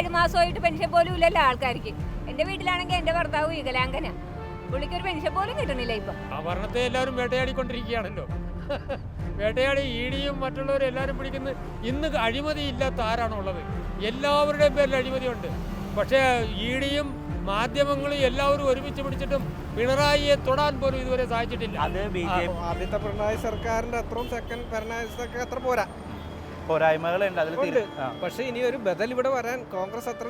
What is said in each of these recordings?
ഏഴ് മാസമായിട്ട് പെൻഷൻ പോലും ഇല്ലല്ലോ ആൾക്കാർക്ക്. എന്റെ വീട്ടിലാണെങ്കിൽ എന്റെ ഭർത്താവ് വികലാംഗന. പുള്ളിക്ക് ഒരു പെൻഷൻ പോലും കിട്ടണില്ല ഇപ്പം. ആ ഭരണത്തെ എല്ലാവരും വേട്ടയാടിക്കൊണ്ടിരിക്കുകയാണല്ലോ. വേട്ടയാടി ഈടിയും മറ്റുള്ളവരും എല്ലാവരും പിടിക്കുന്ന. ഇന്ന് അഴിമതി ഇല്ലാത്ത ആരാണുള്ളത്? എല്ലാവരുടെയും പേരിൽ അഴിമതിയുണ്ട്. പക്ഷേ ഈടിയും മാധ്യമങ്ങളും എല്ലാവരും ഒരുമിച്ച് പിടിച്ചിട്ടും പിണറായിയെ തൊടാൻ പോലും ഇതുവരെ സാധിച്ചിട്ടില്ല. അത് ബി ജെ പി ആദ്യത്തെ പിണറായി സർക്കാരിന്റെ അത്രയും സെക്കൻഡ് പിണറായി സർക്കാർ അത്ര പോരാ. പോരായ്മകളുണ്ട് അതിൽ ഉണ്ട്. പക്ഷെ ഇനി ഒരു ബദൽ ഇവിടെ വരാൻ കോൺഗ്രസ് അത്ര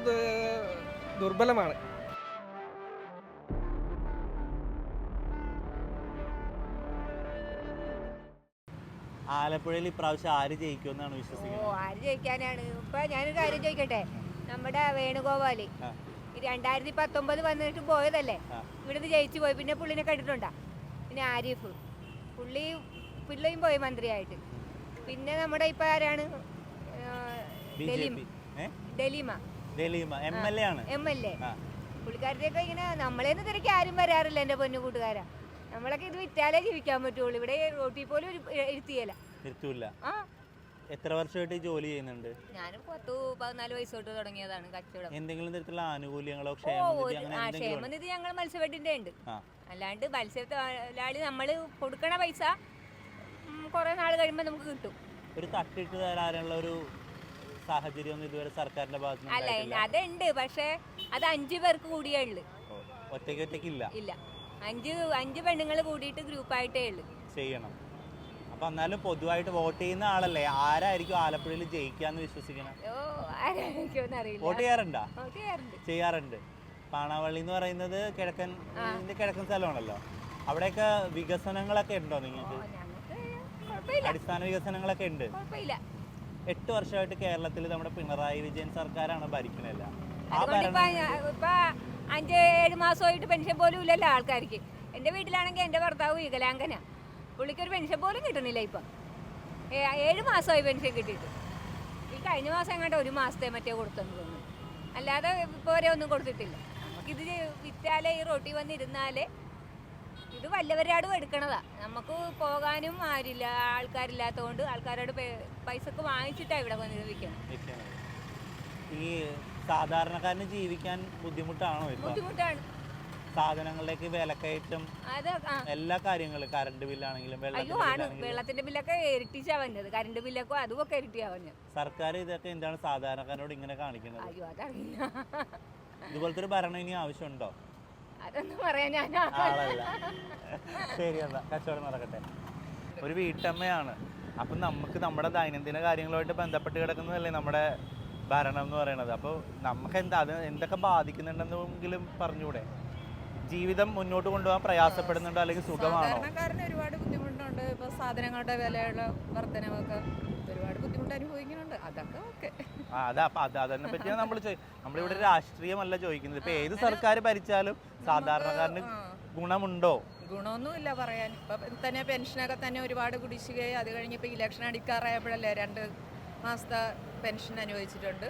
ദുർബലമാണ്. ആലപ്പുഴയിൽ ഇപ്രാവശ്യം ആര് ജയിക്കുമെന്നാണ് ഓ വിശ്വസിക്കുന്നത്? ആര് ജയിക്കാനാണ്? ഇപ്പൊ ഞാനൊരു കാര്യം ചോദിക്കട്ടെ? നമ്മുടെ വേണുഗോപാൽ. ഈ രണ്ടായിരത്തി പത്തൊമ്പത് വന്നിട്ട് പോയതല്ലേ. ഇവിടുന്ന് ജയിച്ചു പോയി. പിന്നെ പുള്ളിനെ കണ്ടിട്ടുണ്ടാ? പിന്നെ ആരിഫ്. പുള്ളി പുള്ളിയും പോയി മന്ത്രിയായിട്ട്. പിന്നെ നമ്മുടെ ഇപ്പൊ ആരാണ്? Daleema. Daleema. M L A ആണ്. M L A. പുള്ളിക്കാരത്തെയൊക്കെ ഇങ്ങനെ നമ്മളേന്ന് തിരക്ക് ആരും വരാറില്ല എന്റെ പൊന്നു കൂട്ടുകാരാ. നമ്മളൊക്കെ ഇത് വിറ്റാലേ ജീവിക്കാൻ പറ്റുള്ളൂ. ഇവിടെ റോട്ടിൽ പോലും ഇരുത്തിയല്ല ഇരുത്തൂല്ല. ആ. എത്ര വർഷമായിട്ട് ജോലി ചെയ്യുന്നുണ്ട്? ഞാനും പത്ത് പതിനാല് വയസ്സ് തൊട്ട് തുടങ്ങിയതാണ് കച്ചവടം. എന്തെങ്കിലും തരത്തിലുള്ള ആനുകൂല്യങ്ങളോ ക്ഷേമനിധി ഞങ്ങൾ മത്സ്യബെഡിന്റെ ഉണ്ട്. അല്ലാണ്ട് മത്സ്യത്തൊഴിലാളി നമ്മൾ കൊടുക്കണ പൈസ കുറേ നാൾ കഴിയുമ്പോൾ നമുക്ക് കിട്ടും. ഒരു തട്ടിട്ട് തരാനുള്ള ഒരു സാഹചര്യം ഇതുവരെ സർക്കാരിന്റെ ഭാഗത്ത് അല്ല. അതുണ്ട് പക്ഷേ അത് അഞ്ചു പേർക്ക് കൂടിയേ ഉള്ളു. ഒറ്റയ്ക്ക് ഒറ്റയ്ക്ക് ഇല്ല ഇല്ല. അഞ്ച് അഞ്ച് പെണ്ണുങ്ങൾ കൂടിയിട്ട് ഗ്രൂപ്പായിട്ടേ ഉള്ളു. ചെയ്യണം. അപ്പൊ എന്നാലും പൊതുവായിട്ട് വോട്ട് ചെയ്യുന്ന ആളല്ലേ? ആരായിരിക്കും ആലപ്പുഴയിൽ ജയിക്കാന്ന് വിശ്വസിക്കണം? വോട്ട് ചെയ്യാറുണ്ടോ? ചെയ്യാറുണ്ട്. പാണാവള്ളി എന്ന് പറയുന്നത് കിഴക്കൻ കിഴക്കൻ സ്ഥലമാണല്ലോ. അവിടെയൊക്കെ വികസനങ്ങളൊക്കെ ഉണ്ടോ നിങ്ങൾക്ക്? അടിസ്ഥാന വികസനങ്ങളൊക്കെ ഉണ്ട്. എട്ട് വർഷമായിട്ട് കേരളത്തിൽ നമ്മുടെ പിണറായി വിജയൻ സർക്കാരാണ് ഭരിക്കണല്ല അഞ്ച് ഏഴ് മാസമായിട്ട് പെൻഷൻ പോലും ഇല്ലല്ലോ ആൾക്കാർക്ക്. എന്റെ വീട്ടിലാണെങ്കിൽ എന്റെ ഭർത്താവ് വികലാംഗന. പുള്ളിക്ക് ഒരു പെൻഷൻ പോലും കിട്ടണില്ല ഇപ്പം. ഏഴ് മാസമായി പെൻഷൻ കിട്ടിയിട്ട്. ഈ കഴിഞ്ഞ മാസം എങ്ങാണ്ട് ഒരു മാസത്തെ മറ്റേ കൊടുത്തെന്ന് തോന്നുന്നു. അല്ലാതെ ഇപ്പോൾ വരെ ഒന്നും കൊടുത്തിട്ടില്ല. നമുക്കിത് വിറ്റാലേ ഈ റൊട്ടി വന്നിരുന്നാലേ ഇത് വല്ലവരാടും എടുക്കണതാ. നമുക്ക് പോകാനും ആരില്ല ആൾക്കാരില്ലാത്തതുകൊണ്ട് ആൾക്കാരോട് പൈസ പൈസക്ക് വാങ്ങിച്ചിട്ടാണ് ഇവിടെ വന്ന് നിൽക്കുന്നത്. ഈ സാധാരണക്കാരന് ജീവിക്കാൻ ബുദ്ധിമുട്ടാണോ ബുദ്ധിമുട്ടാണ്. സാധനങ്ങളിലേക്ക് വിലക്കയറ്റം എല്ലാ കാര്യങ്ങളും കറണ്ട് ബില്ലാണെങ്കിലും വെള്ളത്തിന്റെ ബില്ലൊക്കെ ഇരട്ടിച്ചാ വന്നത്. കറണ്ട് ബില്ലൊക്കെ അതുമൊക്കെ ഇരട്ടിയാ വന്നത്. സർക്കാർ ഇതൊക്കെ എന്താണ് സാധാരണക്കാരോട് ഇങ്ങനെ കാണിക്കുന്നത്? ഇതുപോലത്തെ ഒരു ഭരണം ഇനി ആവശ്യമുണ്ടോ? അതൊന്നും പറയാൻ ഞാൻ ആളല്ല. ശരി എന്നാ കച്ചവടം നടക്കട്ടെ. ഒരു വീട്ടമ്മയാണ്. അപ്പം നമുക്ക് നമ്മുടെ ദൈനംദിന കാര്യങ്ങളുമായിട്ട് ബന്ധപ്പെട്ട് കിടക്കുന്നതല്ലേ നമ്മുടെ ഭരണം എന്ന് പറയുന്നത് അപ്പോൾ നമുക്ക് എന്താ അത് എന്തൊക്കെ ബാധിക്കുന്നുണ്ടെന്നെങ്കിലും പറഞ്ഞൂടെ ജീവിതം മുന്നോട്ട് കൊണ്ടുപോകാൻ പ്രയാസപ്പെടുന്നുണ്ടോ അല്ലെങ്കിൽ സുഖമാണോ? ഒരുപാട് ബുദ്ധിമുട്ടുണ്ട്. ഇപ്പൊ സാധനങ്ങളുടെ വിലയുള്ള വർധനവൊക്കെ ബുദ്ധിമുട്ട് അനുഭവിക്കുന്നുണ്ട് അതൊക്കെ ഓക്കെ. ആ അതാ അപ്പൊ അത് അതിനെ പറ്റിയാണ് നമ്മൾ നമ്മളിവിടെ രാഷ്ട്രീയമല്ല ചോദിക്കുന്നത്. ഇപ്പൊ ഏത് സർക്കാർ ഭരിച്ചാലും സാധാരണക്കാരന് ഗുണമുണ്ടോ? ഗുണമൊന്നുമില്ല പറയാൻ. ഇപ്പൊ തന്നെ പെൻഷനൊക്കെ തന്നെ ഒരുപാട് കുടിശ്ശികയായി. അത് കഴിഞ്ഞിപ്പോ ഇലക്ഷൻ അടിക്കാറായപ്പോഴല്ലേ രണ്ട് മാസത്തെ പെൻഷൻ അനുവദിച്ചിട്ടുണ്ട്.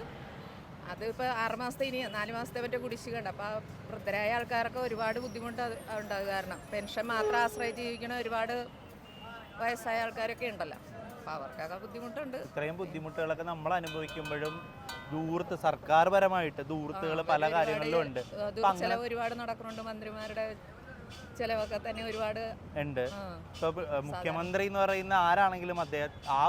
അത് ഇപ്പോൾ ആറ് മാസത്തെ ഇനി നാല് മാസത്തെ മറ്റേ കുടിശ്ശിക ഉണ്ട് അപ്പോൾ വൃദ്ധരായ ആൾക്കാർക്ക് ഒരുപാട് ബുദ്ധിമുട്ട് അത് ഉണ്ടാകും കാരണം. പെൻഷൻ മാത്രം ആശ്രയിച്ച് ജീവിക്കുന്ന ഒരുപാട് വയസ്സായ ആൾക്കാരൊക്കെ ഉണ്ടല്ലോ. അവർക്കൊക്കെ ബുദ്ധിമുട്ടുണ്ട്. ഇത്രയും ബുദ്ധിമുട്ടുകളൊക്കെ നമ്മൾ അനുഭവിക്കുമ്പോഴും ദൂരത്ത് സർക്കാർ പരമായിട്ട് ദൂരത്തുകൾ പല കാര്യങ്ങളിലും ഉണ്ട് ചിലവ് ഒരുപാട് നടക്കുന്നുണ്ട്. മന്ത്രിമാരുടെ ചിലവൊക്കെ തന്നെ ഒരുപാട് ഉണ്ട്. ഇപ്പൊ മുഖ്യമന്ത്രി എന്ന് പറയുന്ന ആരാണെങ്കിലും അദ്ദേഹം ആ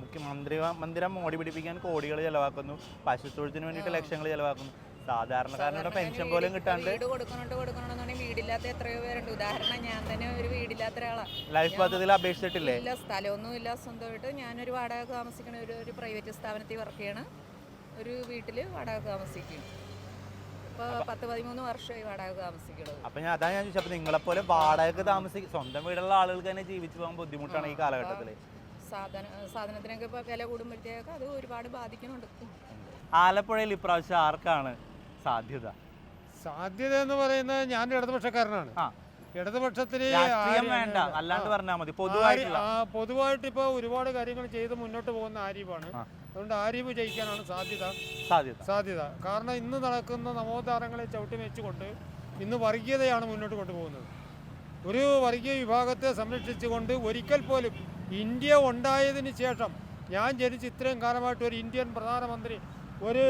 മുഖ്യമന്ത്രി മന്ദിരം മോടി പിടിപ്പിക്കാൻ കോടികൾ ചെലവാക്കുന്നു. പശുത്തൊഴുത്തിന് വേണ്ടിയിട്ട് ലക്ഷങ്ങൾ ചെലവാക്കുന്നു. സാധാരണക്കാരനുടെ പെൻഷൻ പോലും കിട്ടാണ്ട് വീട് കൊടുക്കണോണ്ട് കൊടുക്കണോന്നുണ്ടെങ്കിൽ വീടില്ലാത്ത എത്രയോ പേരുണ്ട്. ഉദാഹരണം ഞാൻ തന്നെ ഒരു വീടില്ലാത്ത ഒരാളാണ് ലൈഫ് പദ്ധതിയിൽ അപേക്ഷിച്ചിട്ടില്ലേ? ഇല്ല സ്ഥലമൊന്നും ഇല്ല സ്വന്തമായിട്ട്. ഞാനൊരു വാടക താമസിക്കണ ഒരു ഒരു പ്രൈവറ്റ് സ്ഥാപനത്തിൽ വർക്ക് ചെയ്യണ ഒരു വീട്ടിൽ വാടക താമസിക്കും. അപ്പൊ ഞാൻ അതാണ് ഞാൻ ചോദിച്ചത് അപ്പൊ നിങ്ങളെപ്പോലെ വാടക താമസിക്കും സ്വന്തം വീടുള്ള ആളുകൾക്ക് തന്നെ ജീവിച്ചു പോകാൻ ബുദ്ധിമുട്ടാണ് ഈ കാലഘട്ടത്തിൽ. സാധന സാധനത്തിനൊക്കെ വില കൂടുമ്പോഴത്തേക്ക് അത് ഒരുപാട് ബാധിക്കുന്നുണ്ട് ആലപ്പുഴയിൽ ഇപ്രാവശ്യം ആർക്കാണ് സാധ്യത? സാധ്യത എന്ന് പറയുന്നത് ഞാൻ ഇടതുപക്ഷക്കാരനാണ്. ആ. ഇടതുപക്ഷത്തിന് രാഷ്ട്രീയം വേണ്ട. അല്ലാണ്ട് പറഞ്ഞാൽ മതി. പൊതുവായിട്ടുള്ള. പൊതുവായിട്ട് ഇപ്പോൾ ഒരുപാട് കാര്യങ്ങൾ ചെയ്ത് മുന്നോട്ട് പോകുന്ന ആരീഫാണ് അതുകൊണ്ട് ആരീഫ് ജയിക്കാനാണ് സാധ്യത. സാധ്യത. സാധ്യത. കാരണം ഇന്ന് നടക്കുന്ന നവോത്ഥാനങ്ങളെ ചവിട്ടി വെച്ചുകൊണ്ട് ഇന്ന് വർഗീയതയാണ് മുന്നോട്ട് കൊണ്ടുപോകുന്നത്. ഒരു വർഗീയ വിഭാഗത്തെ സംരക്ഷിച്ചുകൊണ്ട് ഒരിക്കൽ പോലും ഇന്ത്യ ഉണ്ടായതിന് ശേഷം ഞാൻ ജനിച്ച് ഇത്രയും കാലമായിട്ട് ഒരു ഇന്ത്യൻ പ്രധാനമന്ത്രി ഒരു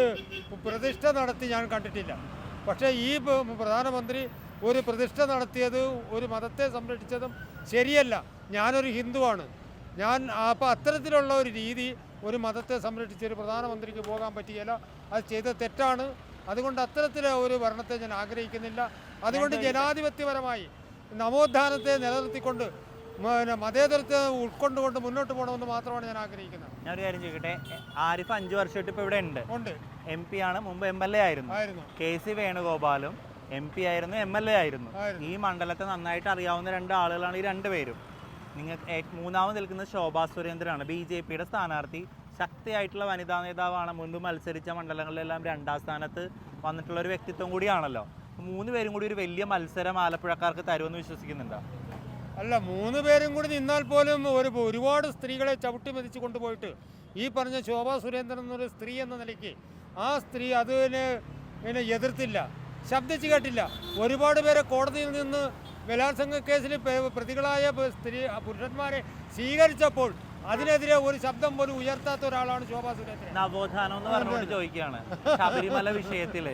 പ്രതിഷ്ഠ നടത്തി ഞാൻ കണ്ടിട്ടില്ല. പക്ഷേ ഈ പ്രധാനമന്ത്രി ഒരു പ്രതിഷ്ഠ നടത്തിയത് ഒരു മതത്തെ സംരക്ഷിച്ചതും ശരിയല്ല. ഞാനൊരു ഹിന്ദുവാണ്. ഞാൻ അപ്പോൾ അത്തരത്തിലുള്ള ഒരു രീതി ഒരു മതത്തെ സംരക്ഷിച്ച ഒരു പ്രധാനമന്ത്രിക്ക് പോകാൻ പറ്റിയല്ല. അത് ചെയ്ത തെറ്റാണ്. അതുകൊണ്ട് അത്തരത്തിലെ ഒരു ഭരണത്തെ ഞാൻ ആഗ്രഹിക്കുന്നില്ല. അതുകൊണ്ട് ജനാധിപത്യപരമായി നവോത്ഥാനത്തെ നിലനിർത്തിക്കൊണ്ട് പിന്നെ മതേതരത്തെ ഉൾക്കൊണ്ടുകൊണ്ട് മുന്നോട്ട് പോകണമെന്ന് മാത്രമാണ് ഞാൻ ആഗ്രഹിക്കുന്നത്. ഞാൻ ഒരു കാര്യം ചോദിക്കട്ടെ? ആരിഫ് അഞ്ചു വർഷമായിട്ട് ഇപ്പോൾ ഇവിടെ ഉണ്ട്. എം പി ആണ് മുമ്പ് എം എൽ എ ആയിരുന്നു. കെ സി വേണുഗോപാലും എം പി ആയിരുന്നു എം എൽ എ ആയിരുന്നു. ആയിരുന്നു. ഈ മണ്ഡലത്തെ നന്നായിട്ട് അറിയാവുന്ന രണ്ട് ആളുകളാണ് ഈ രണ്ടുപേരും നിങ്ങൾക്ക് മൂന്നാമത് നിൽക്കുന്നത് ശോഭാ സുരേന്ദ്രനാണ്. ബി ജെ പിയുടെ സ്ഥാനാർത്ഥി. ശക്തിയായിട്ടുള്ള വനിതാ നേതാവാണ്. മുൻപ് മത്സരിച്ച മണ്ഡലങ്ങളിലെല്ലാം രണ്ടാം സ്ഥാനത്ത് വന്നിട്ടുള്ള ഒരു വ്യക്തിത്വം കൂടിയാണല്ലോ. മൂന്ന് പേരും കൂടി ഒരു വലിയ മത്സരം ആലപ്പുഴക്കാർക്ക് തരുമെന്ന് വിശ്വസിക്കുന്നുണ്ടോ? അല്ല മൂന്ന് പേരും കൂടി നിന്നാൽ പോലും ഒരു ഒരുപാട് സ്ത്രീകളെ ചവിട്ടി മതിച്ച് കൊണ്ടുപോയിട്ട് ഈ പറഞ്ഞ ശോഭാ സുരേന്ദ്രൻ എന്നൊരു സ്ത്രീ എന്ന നിലയ്ക്ക് ആ സ്ത്രീ അതിനെ പിന്നെ എതിർത്തില്ല ശബ്ദിച്ചു കേട്ടില്ല. ഒരുപാട് പേരെ കോടതിയിൽ നിന്ന് ബലാത്സംഗ കേസിൽ പ്രതികളായ സ്ത്രീ പുരുഷന്മാരെ സ്വീകരിച്ചപ്പോൾ അതിനെതിരെ ഒരു ശബ്ദം പോലും ഉയർത്താത്ത ഒരാളാണ് ശോഭാ സുരേന്ദ്രൻ. നവോത്ഥാനം എന്ന് പറഞ്ഞുകൊണ്ട് ചോദിക്കുകയാണ്. ശബരിമല വിഷയത്തിൽ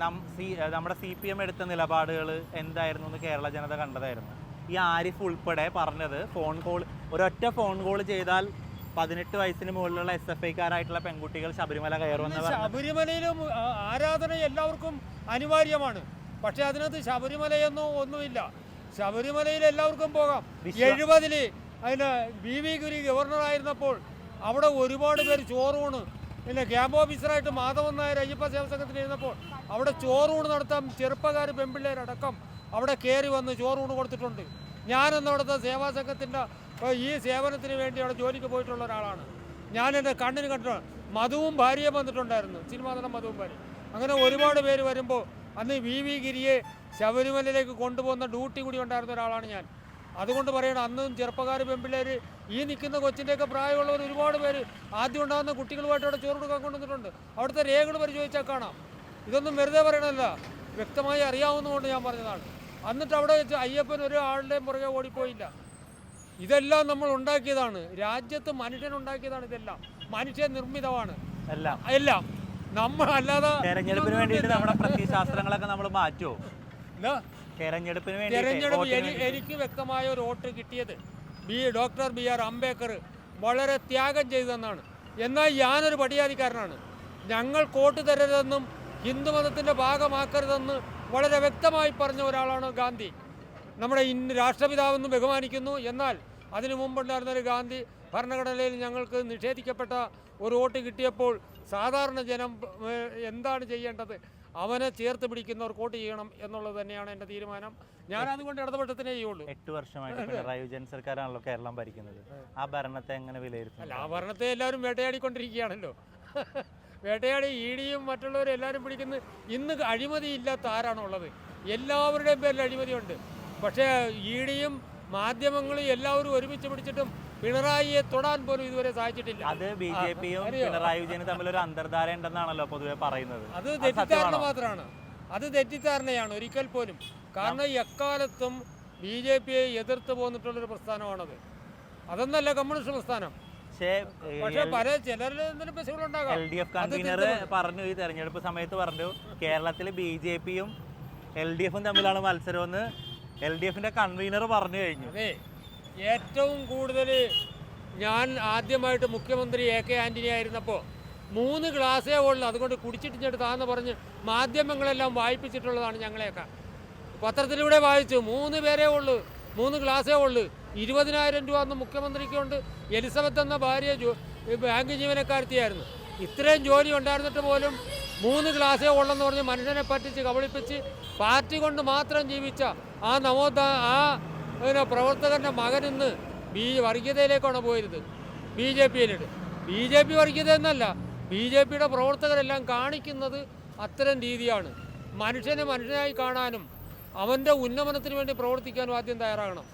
നമ്മുടെ സി പി എം എടുത്ത നിലപാടുകൾ എന്തായിരുന്നു എന്ന് കേരള ജനത കണ്ടതായിരുന്നു. ഈ ആരിഫ് ഉൾപ്പെടെ പറഞ്ഞത് ഫോൺ കോൾ ഒരൊറ്റ ഫോൺ കോൾ ചെയ്താൽ പതിനെട്ട് വയസ്സിന് മുകളിലുള്ള എസ് എഫ് ഐക്കാരായിട്ടുള്ള പെൺകുട്ടികൾ ശബരിമല കയറുമെന്ന് ശബരിമലയിലും ആരാധന എല്ലാവർക്കും അനിവാര്യമാണ്. പക്ഷെ അതിനകത്ത് ശബരിമലയൊന്നും ഒന്നുമില്ല. ശബരിമലയിൽ എല്ലാവർക്കും പോകാം. എഴുപതിൽ അതിന് ബി വി ഗുരി ഗവർണറായിരുന്നപ്പോൾ അവിടെ ഒരുപാട് പേര് ചോറൂണ്. പിന്നെ ക്യാമ്പ് ഓഫീസറായിട്ട് മാധവൻ നായർ അയ്യപ്പ സേവ സംഘത്തിൽ ഇരുന്നപ്പോൾ അവിടെ ചോറൂണ് നടത്താൻ ചെറുപ്പക്കാർ പെൺപിള്ളേരടക്കം അവിടെ കയറി വന്ന് ചോറൂണ് കൊടുത്തിട്ടുണ്ട്. ഞാനെന്ന് അവിടുത്തെ സേവാ സംഘത്തിന്റെ ഈ സേവനത്തിന് വേണ്ടി അവിടെ ജോലിക്ക് പോയിട്ടുള്ള ഒരാളാണ്. ഞാൻ കണ്ണിന് കണ്ടിട്ടുണ്ട് മധുവും ഭാര്യയും വന്നിട്ടുണ്ടായിരുന്നു. സിനിമാ നടൻ മധുവും ഭാര്യ അങ്ങനെ ഒരുപാട് പേര് വരുമ്പോൾ അന്ന് വി വി ഗിരിയെ ശബരിമലയിലേക്ക് കൊണ്ടുപോകുന്ന ഡ്യൂട്ടി കൂടി ഉണ്ടായിരുന്ന ഒരാളാണ് ഞാൻ. അതുകൊണ്ട് പറയണം അന്നും ചെറുപ്പക്കാർ പെമ്പിള്ളേർ ഈ നിൽക്കുന്ന കൊച്ചിന്റെയൊക്കെ പ്രായമുള്ളവർ ഒരുപാട് പേര് ആദ്യം ഉണ്ടാകുന്ന കുട്ടികളുമായിട്ട് അവിടെ ചോറ് കൊടുക്കാൻ കൊണ്ടുവന്നിട്ടുണ്ട്. അവിടുത്തെ രേഖകൾ പരിശോധിച്ചാൽ കാണാം. ഇതൊന്നും വെറുതെ പറയണമല്ല വ്യക്തമായി അറിയാവുന്നതുകൊണ്ട് ഞാൻ പറഞ്ഞതാണ്. എന്നിട്ട് അവിടെ വെച്ച് അയ്യപ്പൻ ഒരു ആളുടെയും പുറകെ ഓടിപ്പോയില്ല. ഇതെല്ലാം നമ്മൾ ഉണ്ടാക്കിയതാണ്. രാജ്യത്ത് മനുഷ്യൻ ഉണ്ടാക്കിയതാണ് ഇതെല്ലാം. മനുഷ്യ നിർമ്മിതമാണ്. എല്ലാം. എല്ലാം. നമ്മൾ അല്ലാതെ തെരഞ്ഞെടുപ്പിന് വേണ്ടിയിട്ട് നമ്മുടെ പ്രത്യയശാസ്ത്രങ്ങളൊക്കെ നമ്മൾ മാറ്റുമോ. തെരഞ്ഞെടുപ്പിന് വേണ്ടിയിട്ട്. തെരഞ്ഞെടുപ്പ് എനിക്ക് വ്യക്തമായ ഒരു വോട്ട് കിട്ടിയത് B doctor B R Ambedkar വളരെ ത്യാഗം ചെയ്തെന്നാണ്. എന്നാൽ ഞാനൊരു പടിയാതിക്കാരനാണ് ഞങ്ങൾ കോട്ട് തരരുതെന്നും ഹിന്ദുമതത്തിന്റെ ഭാഗമാക്കരുതെന്ന് വളരെ വ്യക്തമായി പറഞ്ഞ ഒരാളാണ് ഗാന്ധി. നമ്മുടെ ഇന്ന് രാഷ്ട്രപിതാവെന്ന് ബഹുമാനിക്കുന്നു. എന്നാൽ അതിനു മുമ്പുണ്ടായിരുന്ന ഒരു ഗാന്ധി ഭരണഘടനയിൽ ഞങ്ങൾക്ക് നിഷേധിക്കപ്പെട്ട ഒരു വോട്ട് കിട്ടിയപ്പോൾ സാധാരണ ജനം എന്താണ് ചെയ്യേണ്ടത്? അവനെ ചേർത്ത് പിടിക്കുന്നവർ വോട്ട് ചെയ്യണം എന്നുള്ളത് തന്നെയാണ് എന്റെ തീരുമാനം. ഞാൻ അതുകൊണ്ട് ഇടതുപക്ഷത്തിനെ ചെയ്യുള്ളൂ. എട്ട് വർഷമായിട്ട് പിണറായി വിജയൻ സർക്കാരാണല്ലോ കേരളം ഭരിക്കുന്നത്. ആ ഭരണത്തെ എങ്ങനെ വിലയിരുത്തും? അല്ല ആ ഭരണത്തെ എല്ലാവരും വേട്ടയാടിക്കൊണ്ടിരിക്കുകയാണല്ലോ. വേട്ടയാടി ഇ ഡിയും മറ്റുള്ളവരും എല്ലാവരും പിടിക്കുന്ന. ഇന്ന് അഴിമതിയില്ലാത്ത ആരാണുള്ളത്? എല്ലാവരുടെയും പേരിൽ അഴിമതിയുണ്ട്. പക്ഷേ ഇ ഡിയും മാധ്യമങ്ങളും എല്ലാവരും ഒരുമിച്ച് പിടിച്ചിട്ടും പിണറായിയെ തൊടാൻ പോലും ഇതുവരെ സാധിച്ചിട്ടില്ല. അത് ബി ജെ പിയും പിണറായി വിജയനും തമ്മിൽ ഒരു അന്തർധാര ഉണ്ടെന്നാണല്ലോ പൊതുവെ പറയുന്നത്. അത് തെറ്റിദ്ധാരണ? മാത്രമാണ്. അത് തെറ്റിദ്ധാരണയാണ് ഒരിക്കൽ പോലും. കാരണം എക്കാലത്തും ബി ജെ പിയെ എതിർത്ത് പോന്നിട്ടുള്ളൊരു പ്രസ്ഥാനമാണത്. അതൊന്നല്ല കമ്മ്യൂണിസ്റ്റ് പ്രസ്ഥാനം. പക്ഷേ പല എൽ ഡി എഫ് കൺവീനർ പറഞ്ഞു ഈ തെരഞ്ഞെടുപ്പ് സമയത്ത് പറഞ്ഞു കേരളത്തിൽ ബി ജെ പിയും എൽ ഡി എഫും തമ്മിലാണ് മത്സരമെന്ന്. എൽ ഡി എഫിന്റെ കൺവീനർ പറഞ്ഞു കഴിഞ്ഞു. ഏറ്റവും കൂടുതൽ ഞാൻ ആദ്യമായിട്ട് മുഖ്യമന്ത്രി എ കെ ആന്റണി ആയിരുന്നപ്പോൾ മൂന്ന് ഗ്ലാസ്സേ ഉള്ളൂ. അതുകൊണ്ട് കുടിച്ചിട്ട് ഇങ്ങോട്ട് താന്ന് പറഞ്ഞ് മാധ്യമങ്ങളെല്ലാം വായിപ്പിച്ചിട്ടുള്ളതാണ് ഞങ്ങളെയൊക്കെ. പത്രത്തിലൂടെ വായിച്ചു. മൂന്ന് പേരേ ഉള്ളൂ. മൂന്ന് ഗ്ലാസ്സേ ഉള്ളൂ. ഇരുപതിനായിരം രൂപ അന്ന് മുഖ്യമന്ത്രിക്കുണ്ട്. എലിസബത്ത് എന്ന ഭാര്യ ബാങ്ക് ജീവനക്കാരത്തിയായിരുന്നു. ഇത്രയും ജോലി ഉണ്ടായിരുന്നിട്ട് പോലും മൂന്ന് ഗ്ലാസ്സേ ഉള്ളെന്ന് പറഞ്ഞ് മനുഷ്യനെ പറ്റിച്ച് കബളിപ്പിച്ച് പാർട്ടി കൊണ്ട് മാത്രം ജീവിച്ച ആ നവോദ ആ പിന്നെ പ്രവർത്തകന്റെ മകൻ ഇന്ന് ബി വർഗീയതയിലേക്കാണ് പോയത് ബി ജെ പിയിലിട്ട് ബി ജെ പി വർഗീയത എന്നല്ല ബി ജെ പിയുടെ പ്രവർത്തകരെല്ലാം കാണിക്കുന്നത് അത്തരം രീതിയാണ്. മനുഷ്യനെ മനുഷ്യനായി കാണാനും അവന്റെ ഉന്നമനത്തിന് വേണ്ടി പ്രവർത്തിക്കാനും ആദ്യം തയ്യാറാകണം.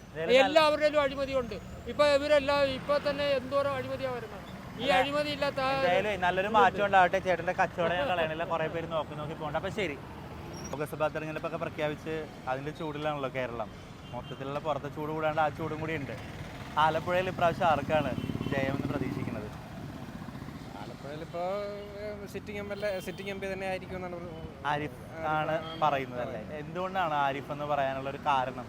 എല്ലാവരുടെയും അഴിമതിയുണ്ട്. ഇപ്പൊ ഇവരെല്ലാം ഇപ്പൊ തന്നെ എന്തോരം അഴിമതിയാണ് വരുന്നത്? ഈ അഴിമതി ഇല്ലാത്ത നല്ലൊരു മാറ്റം ഉണ്ടാവട്ടെ. ചേട്ടന്റെ കച്ചവടം കളയണില്ല. കുറെ പേര് നോക്കി നോക്കി പോകണ്ട. അപ്പൊ ശരി. ലോകസഭാ തെരഞ്ഞെടുപ്പൊക്കെ പ്രഖ്യാപിച്ച് അതിന്റെ ചൂടിലാണല്ലോ കേരളം. മൊത്തത്തിലുള്ള പുറത്തെ ചൂട് കൂടാണ്ട് ആ ചൂടും കൂടി ഉണ്ട്. ആലപ്പുഴയിൽ ഇപ്രാവശ്യം ആർക്കാണ് ജയമെന്ന് പ്രതീക്ഷിക്കുന്നത്? ആലപ്പുഴയിൽ അതിലിപ്പോ sitting M L A sitting M P തന്നെ ആയിരിക്കും എന്നാണ് ആരിഫ് ആണ് പറയുന്നത് അല്ലേ? എന്തുകൊണ്ടാണ് ആരിഫ് എന്ന് പറയാനുള്ള ഒരു കാരണം?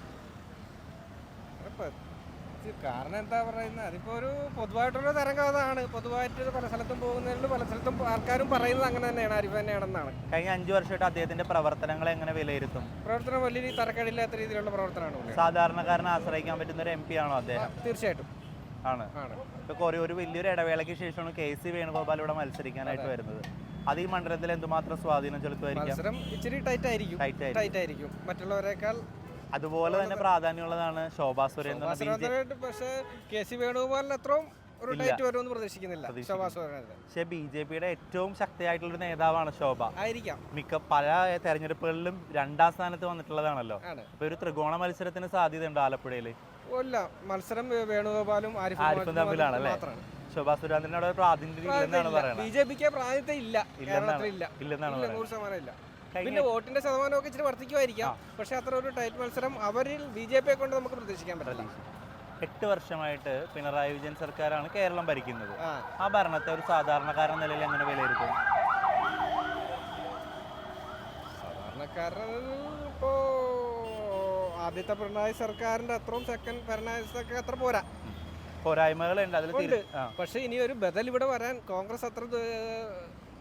ഇത് കാരണം എന്താ പറയുന്നത് അതിപ്പോ ഒരു പൊതുവായിട്ടുള്ള തരംഗതാണ് പൊതുവായിട്ട് പല സ്ഥലത്തും പോകുന്നതിൽ പല സ്ഥലത്തും ആൾക്കാരും പറയുന്നത് അങ്ങനെ തന്നെയാണ് ആരിഫ് തന്നെയാണെന്നാണ്. കഴിഞ്ഞ അഞ്ചു വർഷമായിട്ട് അദ്ദേഹത്തിന്റെ പ്രവർത്തനങ്ങൾ എങ്ങനെ വിലയിരുത്തും? പ്രവർത്തനം വലിയ രീതി തരക്കേടില്ലാത്ത രീതിയിലുള്ള പ്രവർത്തനമാണ് സാധാരണക്കാരനെ ആശ്രയിക്കാൻ പറ്റുന്ന ഒരു എം പി ആണോ അദ്ദേഹം? തീർച്ചയായിട്ടും. ആണ്. ഇപ്പൊ കുറെ ഒരു വലിയൊരു ഇടവേളയ്ക്ക് ശേഷമാണ് കെ സി വേണുഗോപാൽ ഇവിടെ മത്സരിക്കാനായിട്ട് വരുന്നത്. അത് ഈ മണ്ഡലത്തിൽ എന്തുമാത്രം സ്വാധീനം ചെലുത്തുമായിരിക്കും? മത്സരം ഇച്ചിരി ടൈറ്റ് ആയിരിക്കും. ടൈറ്റ് ആയിരിക്കും മറ്റുള്ളവരെക്കാൾ അതുപോലെ തന്നെ പ്രാധാന്യമുള്ളതാണ് ശോഭാ സുരേന്ദ്രൻ ബി ജെ പക്ഷേ കെ സി വേണുഗോപാലിന് അത്രയും ഒരു ഇല്ല. ടൈറ്റ് വരുമെന്ന് പ്രതീക്ഷിക്കുന്നില്ല. ശോഭാ സുരേന്ദ്രൻ. പക്ഷേ ബി ജെ പിയുടെ ഏറ്റവും ശക്തിയായിട്ടുള്ള ഒരു നേതാവാണ് ശോഭ. ആയിരിക്കാം. മിക്ക പല തെരഞ്ഞെടുപ്പുകളിലും രണ്ടാം സ്ഥാനത്ത് വന്നിട്ടുള്ളതാണല്ലോ. ആണ്. അപ്പൊ ഒരു ത്രികോണ മത്സരത്തിന് സാധ്യതയുണ്ട് ആലപ്പുഴയിൽ ഇല്ല മത്സരം വേ- വേണുഗോപാലും ആരിഫും ആരിഫും തമ്മിലാണ് അല്ലേ? മാത്രമാണ്. ശോഭാ സുരേന്ദ്രനോട് പ്രാതിനിധ്യം ഇല്ലെന്നാണ് ബി പറയുന്നത് ജെ പിക്ക് പ്രാതിനിധ്യം ഇല്ല. ഇല്ലെന്നാണ്. കേരളത്തിലില്ല ഇല്ലെന്നാണ് ഇല്ല പറയുന്നത് നൂറ് ശതമാനം ഇല്ല. പിന്നെ വോട്ടിന്റെ ശതമാനമൊക്കെ ഇച്ചിരി വർദ്ധിക്കുമായിരിക്കാം. പക്ഷെ അത്ര ഒരു ടൈറ്റ് മത്സരം അവരിൽ ബി ജെ പിയെ കൊണ്ട് നമുക്ക് പ്രതീക്ഷിക്കാൻ പറ്റില്ല. എട്ട് വർഷമായിട്ട് പിണറായി വിജയൻ സർക്കാരാണ് കേരളം ഭരിക്കുന്നത്. ആ. ഭരണത്തെ ഒരു സാധാരണക്കാരൻ നിലയിൽ എങ്ങനെ വിലയിരുത്തും? സാധാരണക്കാരൻ ഇപ്പോ ആദ്യത്തെ പിണറായി സർക്കാരിന്റെ അത്രയും സെക്കൻഡ് പിണറായി അത്ര പോരാ. പോരായ്മകളുണ്ട്. അതിൽ. പക്ഷെ ഇനി ഒരു ബദൽ ഇവിടെ വരാൻ കോൺഗ്രസ് അത്ര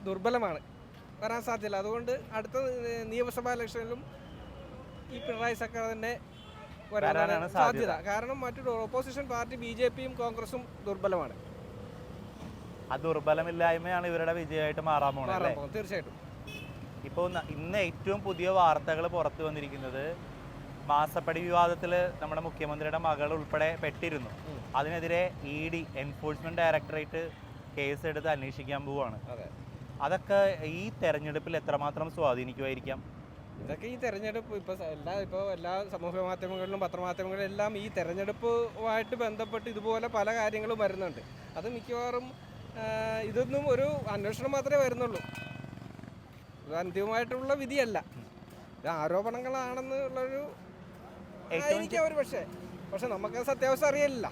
ദുർബലമാണ്. വരാൻ സാധ്യതയില്ല അതുകൊണ്ട് അടുത്ത നിയമസഭാ ഇലക്ഷനിലും ഈ പിണറായി സർക്കാർ തന്നെ വരാനാണ് സാധ്യത. കാരണം മറ്റു ഓപ്പോസിഷൻ പാർട്ടി ബി ജെ പിയും കോൺഗ്രസും ദുർബലമാണ്. ആ ദുർബലമില്ലായ്മയാണ് ഇവരുടെ വിജയമായിട്ട് മാറാൻ പോകുന്നത്. തീർച്ചയായിട്ടും. ഇപ്പോൾ ഇന്ന് ഏറ്റവും പുതിയ വാർത്തകൾ പുറത്തു വന്നിരിക്കുന്നത് മാസപ്പടി വിവാദത്തിൽ നമ്മുടെ മുഖ്യമന്ത്രിയുടെ മകൾ ഉൾപ്പെടെ പെട്ടിരുന്നു. അതിനെതിരെ E D enforcement directorate case എടുത്ത് അന്വേഷിക്കാൻ പോവുകയാണ് അതൊക്കെ ഈ തെരഞ്ഞെടുപ്പിൽ എത്രമാത്രം സ്വാധീനിക്കുമായിരിക്കാം? ഇതൊക്കെ ഈ തെരഞ്ഞെടുപ്പ് ഇപ്പോൾ എല്ലാ ഇപ്പോൾ എല്ലാ സമൂഹ മാധ്യമങ്ങളിലും പത്രമാധ്യമങ്ങളിലും എല്ലാം ഈ തെരഞ്ഞെടുപ്പുമായിട്ട് ബന്ധപ്പെട്ട് ഇതുപോലെ പല കാര്യങ്ങളും വരുന്നുണ്ട്. അത് മിക്കവാറും ഇതൊന്നും ഒരു അന്വേഷണം മാത്രമേ വരുന്നുള്ളൂ. ഇത് അന്തിമമായിട്ടുള്ള വിധിയല്ല. ഇത് ആരോപണങ്ങളാണെന്നുള്ളൊരു ആയിരിക്കാം ഒരു പക്ഷേ. പക്ഷെ നമുക്ക് സത്യാവസ്ഥ അറിയില്ല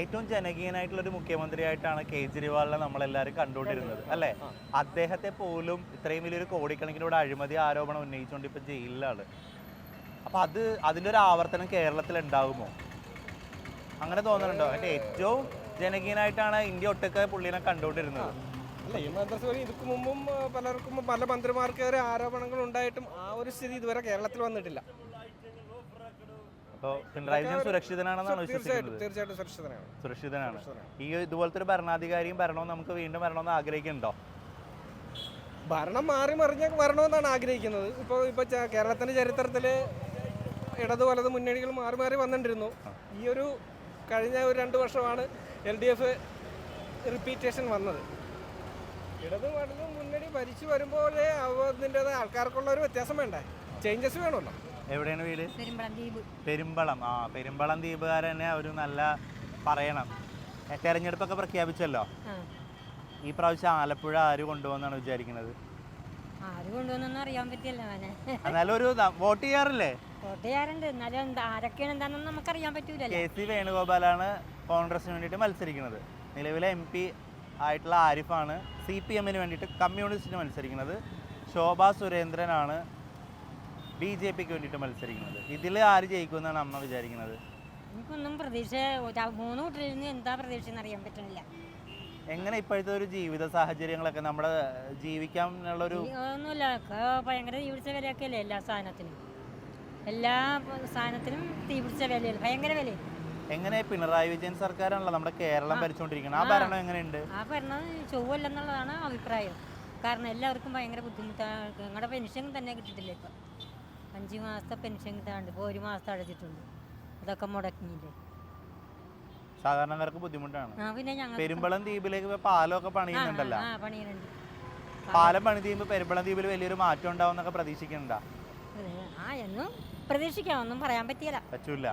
ഏറ്റവും ജനകീയനായിട്ടുള്ള ഒരു മുഖ്യമന്ത്രിയായിട്ടാണ് കേജ്രിവാളിനെ നമ്മളെല്ലാവരും കണ്ടുകൊണ്ടിരുന്നത് അല്ലേ? അദ്ദേഹത്തെ പോലും ഇത്രയും വലിയൊരു കോടിക്കണക്കിനോട് അഴിമതി ആരോപണം ഉന്നയിച്ചുകൊണ്ട് ഇപ്പൊ ജയിലിലാണ്. അപ്പൊ അത് അതിന്റെ ഒരു ആവർത്തനം കേരളത്തിൽ ഉണ്ടാകുമോ അങ്ങനെ തോന്നുന്നുണ്ടോ അതിന്റെ ഏറ്റവും ജനകീയനായിട്ടാണ് ഇന്ത്യ ഒട്ടൊക്കെ പുള്ളിനെ കണ്ടുകൊണ്ടിരുന്നത്. അല്ല ഈ മന്ത്രിസഭയിൽ ഇതിക്ക് മുമ്പും പലർക്കും പല മന്ത്രിമാർക്കേറെ ആരോപണങ്ങൾ ഉണ്ടായിട്ടും ആ ഒരു സ്ഥിതി ഇതുവരെ കേരളത്തിൽ വന്നിട്ടില്ല. അപ്പോൾ പിണറായി വിജയൻ സുരക്ഷിതനാണെന്നാണ് വിശ്വസിക്കുന്നത്? തീർച്ചയായിട്ടും സുരക്ഷിതനാണ്. സുരക്ഷിതനാണ്. സുരക്ഷിതനാണ്. ഈ ഇതുപോലത്തെ ഒരു ഭരണാധികാരിയും ഭരണവും നമുക്ക് വീണ്ടും വരണമെന്ന് ആഗ്രഹിക്കുന്നുണ്ടോ? ഭരണം മാറി മറിഞ്ഞ വരണമെന്നാണ് ആഗ്രഹിക്കുന്നത്. ഇപ്പോൾ ഇപ്പോൾ കേരളത്തിന്റെ ചരിത്രത്തിൽ ഇടത് വലത് മുന്നണികൾ മാറി മാറി വന്നിട്ടിരുന്നു. ഈ ഒരു കഴിഞ്ഞ ഒരു രണ്ട് വർഷമാണ് എൽ ഡി എഫ് റിപ്പീറ്റേഷൻ വന്നത്. ഇടത് വലത് മുന്നണി ഭരിച്ചു വരുമ്പോഴേ അതിന്റെതായ ആൾക്കാർക്കുള്ള ഒരു വ്യത്യാസം വേണ്ടേ? ചേഞ്ചസ് വേണമല്ലോ. എവിടെയാണ് വീട് പെരുമ്പളം ആ പെരുമ്പളം ദ്വീപുകാർ തന്നെ ദ്വീപുകാരനെ ഒരു നല്ല പറയണം. തെരഞ്ഞെടുപ്പൊക്കെ പ്രഖ്യാപിച്ചല്ലോ? ഈ പ്രാവശ്യം ആലപ്പുഴ ആര് കൊണ്ടുപോകുന്നാണ് വിചാരിക്കുന്നത്? അറിയാൻ എന്നാലും ഒരു വോട്ട് ചെയ്യാറില്ലേ? വോട്ട് ചെയ്യാറുണ്ട്. എന്നാലും എന്താ ആരൊക്കെയാണ് എന്താണെന്ന് നമുക്കറിയാൻ പറ്റൂലല്ലോ. കെ സി വേണുഗോപാലാണ് കോൺഗ്രസിന് വേണ്ടിയിട്ട് മത്സരിക്കുന്നത്. നിലവിലെ എം പി ആയിട്ടുള്ള ആരിഫാണ് സി പി എമ്മിന് വേണ്ടിയിട്ട് കമ്മ്യൂണിസ്റ്റിന് മത്സരിക്കുന്നത്. ശോഭാ സുരേന്ദ്രനാണ് ബി ജെ പിക്ക് വേണ്ടിയിട്ട് മത്സരിക്കുന്നത്. ഇതിൽ ആര് ജയിക്കുമെന്നാണ് അമ്മ വിചാരിക്കുന്നത്? എനിക്കൊന്നും പ്രതീക്ഷ മൂന്ന് കൂട്ടരിൽ നിന്ന് എന്താ പ്രതീക്ഷ എന്ന് അറിയാൻ പറ്റുന്നില്ല. എങ്ങനെ ഇപ്പോഴത്തെ ഒരു ജീവിത സാഹചര്യങ്ങളൊക്കെ നമ്മുടെ ജീവിക്കാൻ ഒരു ഒന്നുമില്ല. ഭയങ്കര തീപിടിച്ച വിലയൊക്കെ അല്ലേ എല്ലാ സാധനത്തിനും. എല്ലാ സാധനത്തിനും തീപിടിച്ച വിലയല്ല വിലയല്ലേ ഭയങ്കര വില എങ്ങനെ പിണറായി വിജയൻ സർക്കാരാണല്ലോ നമ്മുടെ കേരളം ഭരിച്ചുകൊണ്ടിരിക്കുന്നത് ആ ഭരണം എങ്ങനെയുണ്ട്? ആ ഭരണം ചൊവ്വല്ലെന്നുള്ളതാണ് അഭിപ്രായം. കാരണം എല്ലാവർക്കും ഭയങ്കര ബുദ്ധിമുട്ടാണ് ഞങ്ങളുടെ പെൻഷൻ തന്നെ കിട്ടിയിട്ടില്ല ഇപ്പം. അഞ്ച് മാസത്തെ പെൻഷൻ കിട്ടാണ്ട് ഇപ്പോൾ ഒരു മാസത്തെ അടച്ചിട്ടുണ്ട്. അതൊക്കെ മുടക്കിയില്ലേ? സാധാരണക്കാർക്ക് ബുദ്ധിമുട്ടാണ്. ആ പിന്നെ ഞങ്ങൾ പെരുമ്പളം ദ്വീപിലേക്ക് ഇപ്പൊ പാലമൊക്കെ പണിയുന്നുണ്ടല്ലോ. ആ പണിയുന്നുണ്ട്. പാലം പണി ചെയ്യുമ്പോൾ പെരുമ്പളം ദ്വീപിൽ വലിയൊരു മാറ്റം ഉണ്ടാവും എന്നൊക്കെ പ്രതീക്ഷിക്കുന്നുണ്ടാ? ആ എന്നും പ്രതീക്ഷിക്കാം. ഒന്നും പറയാൻ പറ്റിയല്ല. പറ്റൂല.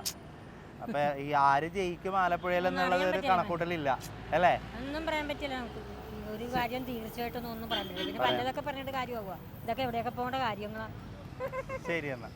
അപ്പൊ ഈ ആര് ജയിക്കും ആലപ്പുഴയിൽ എന്നുള്ളത് ഒരു കണക്കൂട്ടലില്ല. അല്ലേ? ഒന്നും പറയാൻ പറ്റില്ല നമുക്ക്. ഒരു കാര്യം തീർച്ചയായിട്ടും ഒന്നും പറയാൻ പറ്റില്ല. പിന്നെ പലതൊക്കെ പറഞ്ഞിട്ട് കാര്യമാകുക ഇതൊക്കെ എവിടെയൊക്കെ പോകേണ്ട കാര്യങ്ങളാണ് ശരി എന്നാ.